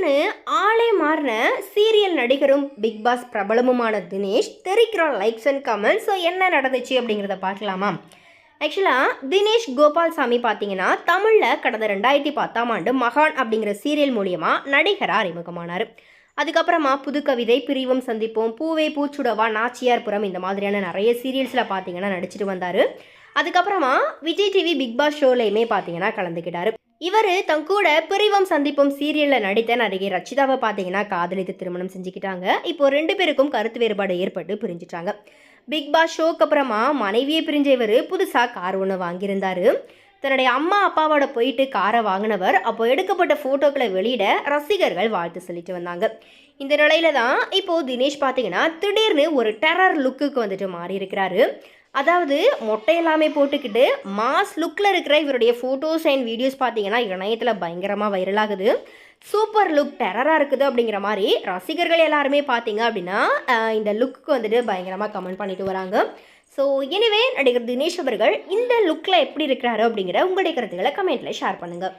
திடீர்னு ஆளே மாறின சீரியல் நடிகரும் பிக் பாஸ் பிரபலமுமான தினேஷ் தெரிக்கிற லைக்ஸ் அண்ட் கமெண்ட்ஸ் ஸோ என்ன நடந்துச்சு அப்படிங்கிறத பார்க்கலாமா? ஆக்சுவலாக தினேஷ் கோபால் சாமி பார்த்தீங்கன்னா தமிழில் கடந்த ரெண்டாயிரத்தி பத்தாம் ஆண்டு மகான் அப்படிங்கிற சீரியல் மூலியமாக நடிகராக அறிமுகமானார். அதுக்கப்புறமா புது கவிதை பிரிவும் சந்திப்போம் பூவே பூச்சுடவா நாச்சியார்புரம் இந்த மாதிரியான நிறைய சீரியல்ஸில் பார்த்தீங்கன்னா நடிச்சிட்டு வந்தார். அதுக்கப்புறமா விஜய் டிவி பிக் பாஸ் ஷோலையுமே பார்த்தீங்கன்னா கலந்துக்கிட்டார். இவர் தன் கூட பிரிவம் சந்திப்பும் சீரியலில் நடித்த நடிகை ரச்சிதாவை பார்த்தீங்கன்னா காதலித்து திருமணம் செஞ்சுக்கிட்டாங்க. இப்போ ரெண்டு பேருக்கும் கருத்து வேறுபாடு ஏற்பட்டு பிரிஞ்சிட்டாங்க. பிக் பாஸ் ஷோக்கு அப்புறமா மனைவியை பிரிஞ்ச இவர் புதுசாக கார் ஒன்று வாங்கியிருந்தாரு. தன்னுடைய அம்மா அப்பாவோட போயிட்டு காரை வாங்கினவர். அப்போ எடுக்கப்பட்ட ஃபோட்டோக்களை வெளியிட ரசிகர்கள் வாழ்த்து சொல்லிட்டு வந்தாங்க. இந்த நிலையில தான் இப்போது தினேஷ் பார்த்தீங்கன்னா திடீர்னு ஒரு டெரர் லுக்குக்கு வந்துட்டு மாறி இருக்கிறாரு அதாவது மொட்டை எல்லாமே போட்டுக்கிட்டு மாஸ் லுக்கில் இருக்கிற இவருடைய ஃபோட்டோஸ் அண்ட் வீடியோஸ் பார்த்தீங்கன்னா இணையத்தில் பயங்கரமாக வைரல் ஆகுது. சூப்பர் லுக் டெரராக இருக்குது அப்படிங்கிற மாதிரி ரசிகர்கள் எல்லாருமே பார்த்தீங்க அப்படின்னா இந்த லுக்கு வந்துட்டு பயங்கரமாக கமெண்ட் பண்ணிட்டு வராங்க. ஸோ எனிவே நடிகர் தினேஷ் அவர்கள் இந்த லுக்கில் எப்படி இருக்கிறாரு அப்படிங்கிற உங்களுடைய கருத்துக்களை கமெண்ட்டில் ஷேர் பண்ணுங்கள்